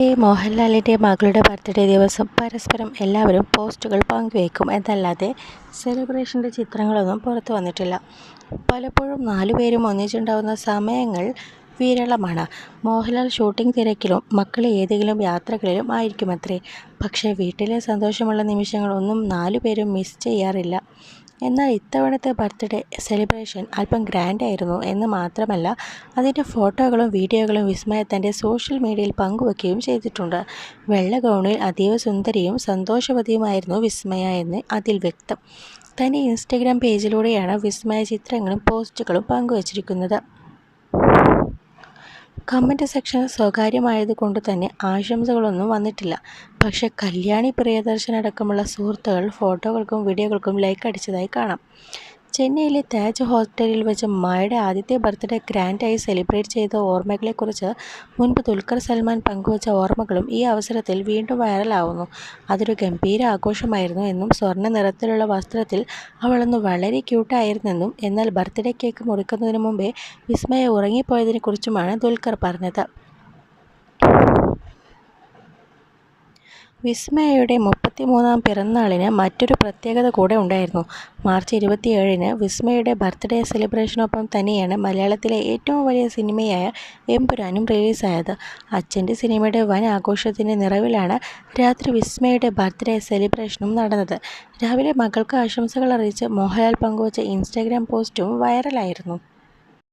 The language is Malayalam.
മോഹൻലാലിന്റെ മകളുടെ ബർത്ത്ഡേ ദിവസം പരസ്പരം എല്ലാവരും പോസ്റ്റുകൾ പങ്കുവയ്ക്കും. എന്നല്ലാതെ സെലിബ്രേഷന്റെ ചിത്രങ്ങളൊന്നും പുറത്തു വന്നിട്ടില്ല. പലപ്പോഴും നാലുപേരും ഒന്നിച്ചുണ്ടാവുന്ന സമയങ്ങൾ വിരളമാണ്. മോഹൻലാൽ ഷൂട്ടിംഗ് തിരക്കിലും മക്കൾ ഏതെങ്കിലും യാത്രകളിലും ആയിരിക്കുമത്രേ പക്ഷേ വീട്ടിലെ സന്തോഷമുള്ള നിമിഷങ്ങളൊന്നും നാലുപേരും മിസ് ചെയ്യാറില്ല. എന്നാൽ ഇത്തവണത്തെ ബർത്ത്ഡേ സെലിബ്രേഷൻ അല്പം ഗ്രാൻഡായിരുന്നു എന്ന് മാത്രമല്ല അതിന്റെ ഫോട്ടോകളും വീഡിയോകളും വിസ്മയ തന്റെ സോഷ്യൽ മീഡിയയിൽ പങ്കുവെക്കുകയും ചെയ്തിട്ടുണ്ട്. വെള്ള ഗൗണിൽ അതീവ സുന്ദരിയും സന്തോഷവതിയുമായിരുന്നു വിസ്മയ എന്ന് അതിൽ വ്യക്തം. തന്റെ ഇൻസ്റ്റഗ്രാം പേജിലൂടെയാണ് വിസ്മയ ചിത്രങ്ങളും പോസ്റ്റുകളും പങ്കുവച്ചിരിക്കുന്നത്. കമന്റ് സെക്ഷൻ സ്വകാര്യമായതുകൊണ്ട് തന്നെ ആശംസകളൊന്നും വന്നിട്ടില്ല. പക്ഷെ കല്യാണി പ്രിയദർശൻ അടക്കമുള്ള സുഹൃത്തുക്കൾ ഫോട്ടോകൾക്കും വീഡിയോകൾക്കും ലൈക്ക് അടിച്ചതായി കാണാം. ചെന്നൈയിലെ താജ് ഹോസ്റ്റലിൽ വെച്ച് മായയുടെ ആദ്യത്തെ ബർത്ത്ഡേ ഗ്രാൻഡായി സെലിബ്രേറ്റ് ചെയ്ത ഓർമ്മകളെക്കുറിച്ച് മുൻപ് ദുൽഖർ സൽമാൻ പങ്കുവച്ച ഓർമ്മകളും ഈ അവസരത്തിൽ വീണ്ടും വൈറലാവുന്നു. അതൊരു ഗംഭീര ആഘോഷമായിരുന്നു എന്നും സ്വർണ നിറത്തിലുള്ള വസ്ത്രത്തിൽ അവളൊന്ന് വളരെ ക്യൂട്ടായിരുന്നെന്നും എന്നാൽ ബർത്ത്ഡേ കേക്ക് മുറിക്കുന്നതിന് മുമ്പേ വിസ്മയ ഉറങ്ങിപ്പോയതിനെക്കുറിച്ചുമാണ് ദുൽഖർ പറഞ്ഞത്. വിസ്മയയുടെ മുപ്പത്തിമൂന്നാം പിറന്നാളിന് മറ്റൊരു പ്രത്യേകത കൂടെ ഉണ്ടായിരുന്നു. മാർച്ച് ഇരുപത്തിയേഴിന് വിസ്മയയുടെ ബർത്ത്ഡേ സെലിബ്രേഷനൊപ്പം തന്നെയാണ് മലയാളത്തിലെ ഏറ്റവും വലിയ സിനിമയായ എംപുരാനും റിലീസായത്. അച്ഛന്റെ സിനിമയുടെ വൻ ആഘോഷത്തിന്റെ നിറവിലാണ് രാത്രി വിസ്മയയുടെ ബർത്ത്ഡേ സെലിബ്രേഷനും നടന്നത്. രാവിലെ മകൾക്ക് ആശംസകൾ അറിയിച്ച് മോഹൻലാൽ പങ്കുവച്ച ഇൻസ്റ്റാഗ്രാം പോസ്റ്റും വൈറലായിരുന്നു.